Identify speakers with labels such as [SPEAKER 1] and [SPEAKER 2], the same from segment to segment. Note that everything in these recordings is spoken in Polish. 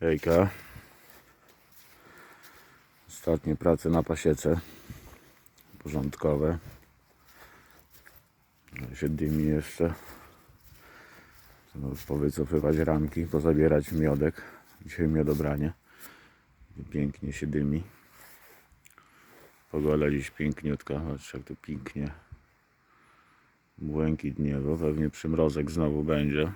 [SPEAKER 1] Hejka. Ostatnie prace na pasiece. Porządkowe. Ale się dymi jeszcze. Trzeba powycofywać ramki, pozabierać miodek. Dzisiaj miodobranie. Pięknie się dymi. Pogoda dziś piękniutka. Patrz jak to pięknie. Błękit niebo. Pewnie przymrozek znowu będzie.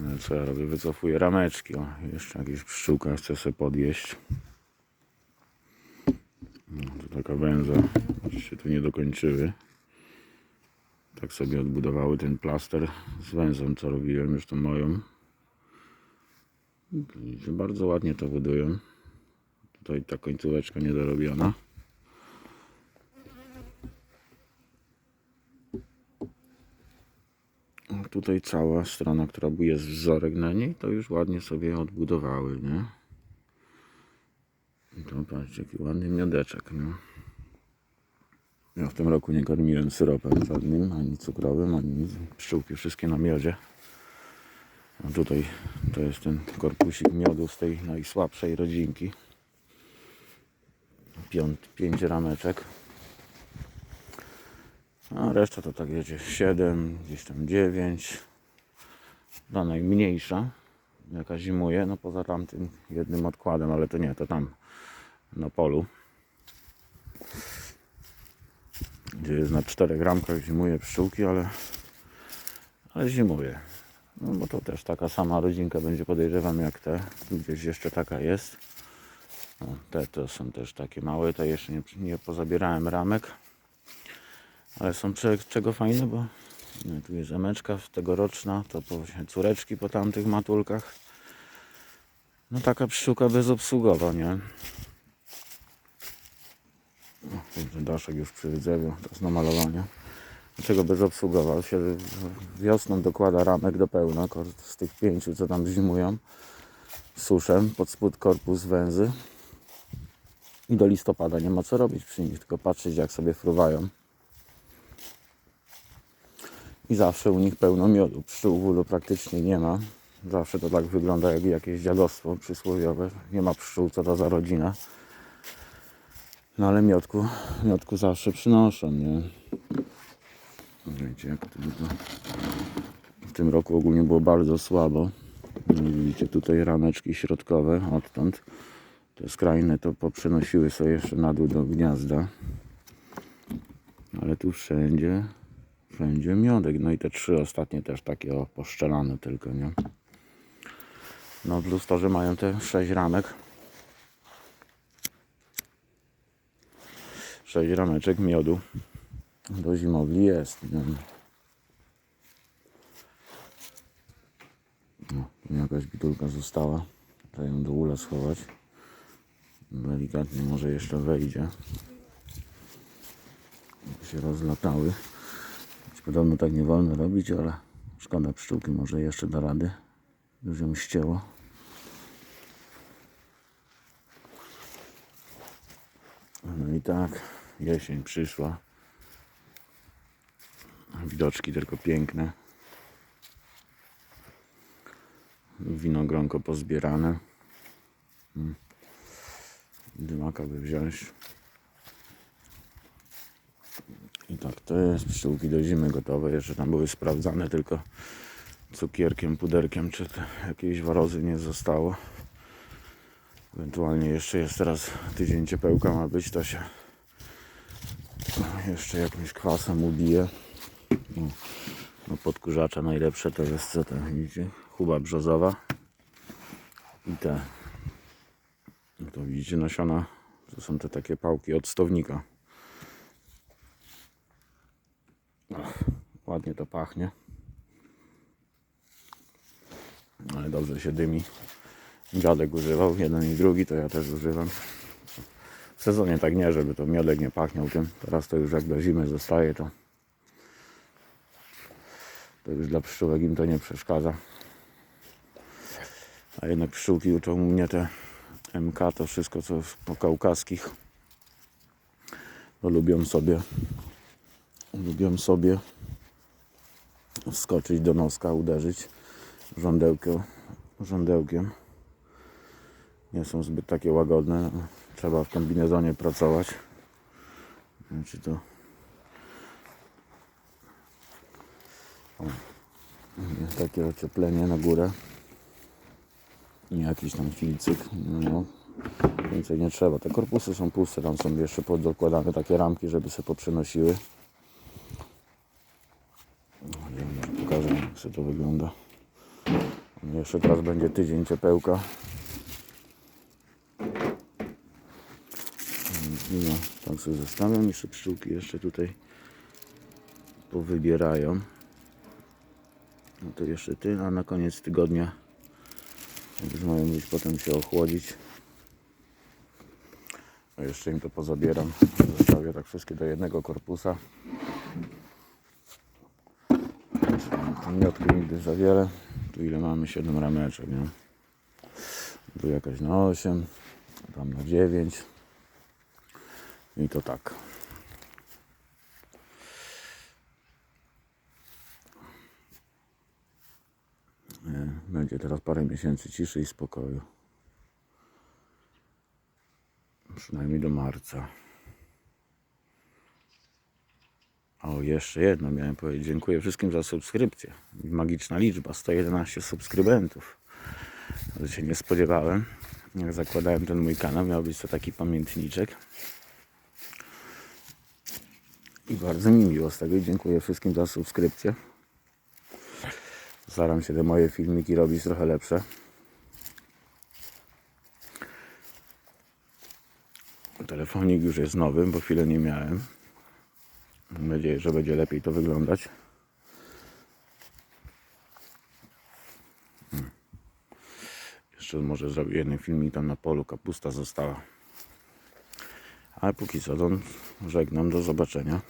[SPEAKER 1] No, Co ja robię? Wycofuję rameczki. O, jeszcze jakieś pszczółka chcę sobie podjeść. No, to taka węza. Się tu nie dokończyły. Tak sobie odbudowały ten plaster z węzą, co robiłem już tą moją. Bardzo ładnie to budują. Tutaj ta końcóweczka niedorobiona. Tutaj cała strona, która jest wzorek na niej, to już ładnie sobie odbudowały, nie? I to patrzcie, jaki ładny miodeczek, nie? Ja w tym roku nie karmiłem syropem żadnym, ani cukrowym, ani. Pszczółki wszystkie na miodzie. A tutaj to jest ten korpusik miodu z tej najsłabszej rodzinki. Piąt, pięć rameczek. A reszta to tak wiecie, 7, gdzieś tam 9. Ta najmniejsza, jaka zimuje, no poza tamtym jednym odkładem, ale to nie, to tam na polu. Gdzie jest na czterech ramkach zimuje pszczółki, ale, ale zimuje. No bo to też taka sama rodzinka będzie podejrzewam jak te. Gdzieś jeszcze taka jest. No, te to są też takie małe, te jeszcze nie, nie pozabierałem ramek. Ale są cze- czego fajne, bo no, tu jest emeczka tegoroczna, to właśnie córeczki po tamtych matulkach. No taka pszczółka bezobsługowa, nie? Daszek już przy to jest na malowanie. Dlaczego bezobsługowa? Się wiosną dokłada ramek do pełna, z tych pięciu, co tam zimują. Suszem, pod spód korpus węzy. I do listopada nie ma co robić przy nich, tylko patrzeć jak sobie fruwają. I zawsze u nich pełno miodu. Pszczół w ulu praktycznie nie ma. Zawsze to tak wygląda jak jakieś dziadostwo przysłowiowe. Nie ma pszczół, co to za rodzina. No ale miodku, miodku zawsze przynoszą, nie? Wiecie, jak to, to w tym roku ogólnie było bardzo słabo. No, Widzicie tutaj rameczki środkowe odtąd. Te skrajne to poprzenosiły sobie jeszcze na dół do gniazda. Ale tu wszędzie, wszędzie miodek. No i te trzy ostatnie też takie poszczelane tylko, nie? No w lusterze mają te sześć ramek. Sześć rameczek miodu. Do zimowli jest. Nie? No, jakaś bitulka została. Trzeba ją do ula schować. Delikatnie może jeszcze wejdzie. się rozlatały. Podobno tak nie wolno robić, ale szkoda pszczółki, może jeszcze da rady. Już ją ścięło. No i tak, jesień przyszła. Widoczki tylko piękne. Winogronko pozbierane. Mm. Dymaka by wziąć. I tak to jest. Pszczółki do zimy gotowe. Jeszcze tam były sprawdzane tylko cukierkiem, puderkiem, czy jakiejś warozy nie zostało. Ewentualnie jeszcze jest teraz tydzień ciepełka ma być, to się jeszcze jakimś kwasem ubije. No, no podkurzacza najlepsze to jest co to widzicie? Chuba brzozowa. I te no to widzicie nasiona, to są te takie pałki od stownika. Ach, ładnie to pachnie. Ale dobrze się dymi. Dziadek używał, jeden i drugi, to ja też używam. W sezonie tak nie, żeby to miodek nie pachniał tym. Teraz to już jak do zimy zostaje, to to już dla pszczółek im to nie przeszkadza. A jednak pszczółki uczą mnie te MK, to wszystko co po kaukaskich. To lubią sobie lubią sobie wskoczyć do noska, uderzyć żądełko żądełkiem. Nie są zbyt takie łagodne. Trzeba w kombinezonie pracować. Nie wiem, Czy to o, jest takie ocieplenie na górę. Nie jakiś tam filcyk. No, więcej nie trzeba. Te korpusy są puste, tam są jeszcze poddokładane takie ramki, żeby się poprzenosiły. No, nie wiem, może pokażę jak to wygląda. Jeszcze teraz będzie tydzień ciepełka. No, tak sobie zostawiam. Jeszcze pszczółki jeszcze tutaj powybierają. No to jeszcze ty, a na koniec tygodnia już mają już potem się ochłodzić. A jeszcze im to pozabieram. Zostawię tak wszystkie do jednego korpusa. Miotki nigdy za wiele. Tu ile mamy? 7 rameczek, nie? Tu jakaś na 8, tam na 9. I to tak. Będzie teraz parę miesięcy ciszy i spokoju. Przynajmniej do marca. O, jeszcze jedno miałem powiedzieć. Dziękuję wszystkim za subskrypcję. Magiczna liczba, 111 subskrybentów. To się nie spodziewałem. Jak zakładałem ten mój kanał, miał być to taki pamiętniczek. I bardzo mi miło z tego i dziękuję wszystkim za subskrypcję. Staram się te moje filmiki robić trochę lepsze. Telefonik już jest nowy, bo chwilę nie miałem. Mam nadzieję, że będzie lepiej to wyglądać. Hmm. Jeszcze może zrobię jeden filmik tam na polu, kapusta została. Ale póki co, żegnam, do zobaczenia.